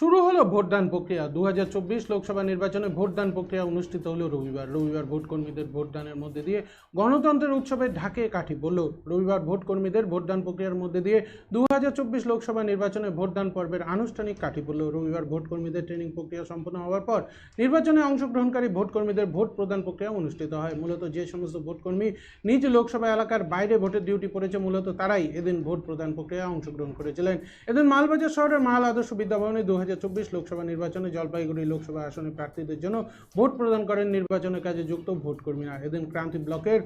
শুরু হলো ভোটদান প্রক্রিয়া। দু হাজার চব্বিশ লোকসভা নির্বাচনে ভোটদান প্রক্রিয়া অনুষ্ঠিত হলো রবিবার। রবিবার ভোটকর্মীদের ভোটদানের মধ্যে দিয়ে গণতন্ত্রের উৎসবে ঢাকে কাঠি পড়ল। রবিবার ভোটকর্মীদের ভোটদান প্রক্রিয়ার মধ্যে দিয়ে দু হাজার চব্বিশ লোকসভা নির্বাচনে ভোটদান পর্বের আনুষ্ঠানিক কাঠি পড়ল। রবিবার ভোটকর্মীদের ট্রেনিং প্রক্রিয়া সম্পন্ন হওয়ার পর নির্বাচনে অংশগ্রহণকারী ভোটকর্মীদের ভোট প্রদান প্রক্রিয়া অনুষ্ঠিত হয়। মূলত যে সমস্ত ভোটকর্মী নিজ লোকসভা এলাকার বাইরে ভোটের ডিউটি পড়েছে, মূলত তারাই এদিন ভোট প্রদান প্রক্রিয়ায় অংশগ্রহণ করেছিলেন। এদিন মালবাজার শহরের মাল আদর্শ বিদ্যাভবনে দু লোকসভা নির্বাচনে জলপাইগুড়ি লোকসভা আসনে প্রার্থীদের জন্য ভোট প্রদান করেন নির্বাচনের কাজে যুক্ত ভোটকর্মীরা। এদিন ক্রান্তি ব্লকের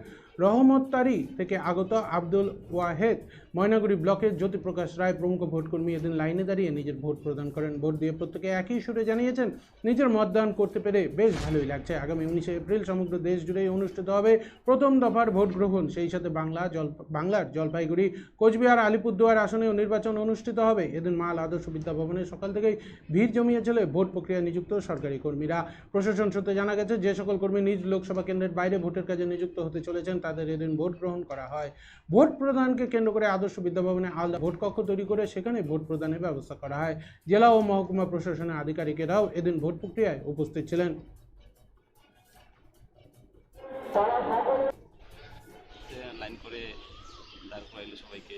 রহমততারি থেকে আগত আব্দুল ওয়াহেদ ময়নাগুড়ি ব্লকের জ্যোতিপ্রকাশ রায় প্রমুখ ভোটকর্মী এদিন লাইনে দাঁড়িয়ে নিজের ভোট প্রদান করেন। ভোট দিয়ে প্রত্যেকে একই সুরে জানিয়েছেন, নিজের মতদান করতে পেরে বেশ ভালোই লাগছে। আগামী উনিশে এপ্রিল সমগ্র দেশ জুড়েই অনুষ্ঠিত হবে প্রথম দফার ভোট গ্রহণ। সেই সাথে বাংলা জল, বাংলার জলপাইগুড়ি, কোচবিহার, আলিপুরদুয়ার আসনেও নির্বাচন অনুষ্ঠিত হবে। এদিন মাল আদর্শ বিদ্যাভবনে সকাল থেকেই ভিড় জমিয়েছিল ভোট প্রক্রিয়া নিযুক্ত সরকারি কর্মীরা। প্রশাসন সূত্রে জানা গেছে, যে সকল কর্মী নিজ লোকসভা কেন্দ্রের বাইরে ভোটের কাজে নিযুক্ত হতে চলেছেন, তাদের এদিন ভোট গ্রহণ করা হয়। ভোট প্রদানকে কেন্দ্র করে আদর্শ বিদ্যাভবনে আলাদা ভোট কক্ষ তৈরি করে সেখানে ভোট প্রদানের ব্যবস্থা করা হয়। জেলা ও মহকুমা প্রশাসনের আধিকারিকেরাও এদিন ভোট প্রক্রিয়ায় উপস্থিত ছিলেন। লাইন করে দাঁড় করাইলো সবাইকে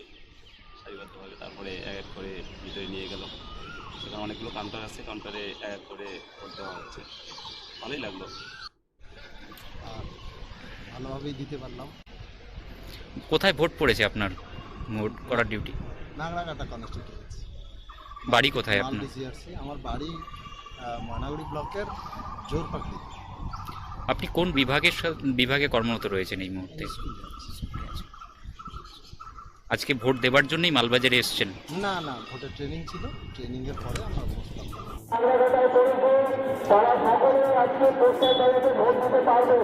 সারিবদ্ধভাবে তারপরে এক এক করে ভিতরে নিয়ে গেল। সেখানে অনেকগুলো কাউন্টার আছে কাউন্টারে এক এক করে ভোট দেওয়া হচ্ছে। ভালোই লাগল। আর ভালোভাবেই দিতে পারলাম। কোথায় ভোট পড়েছে আপনার? ভোট করার ডিউটি নাগরাকাটা কনস্টিটিউয়েন্সি বাড়ি কোথায় আপনার? আমার বাড়ি ময়নাগুড়ি ব্লকের জোরপাখি আপনি কোন বিভাগের বিভাগে কর্মরত রয়েছেন এই মুহূর্তে? আজকে ভোট দেবার জন্যই মালবাজারে এসছেন? না না ভোটের ট্রেনিং ছিল। ট্রেনিং এর পরে আমরা বসলাম তারা সকলে আজকে ভোট দিতে পারবেন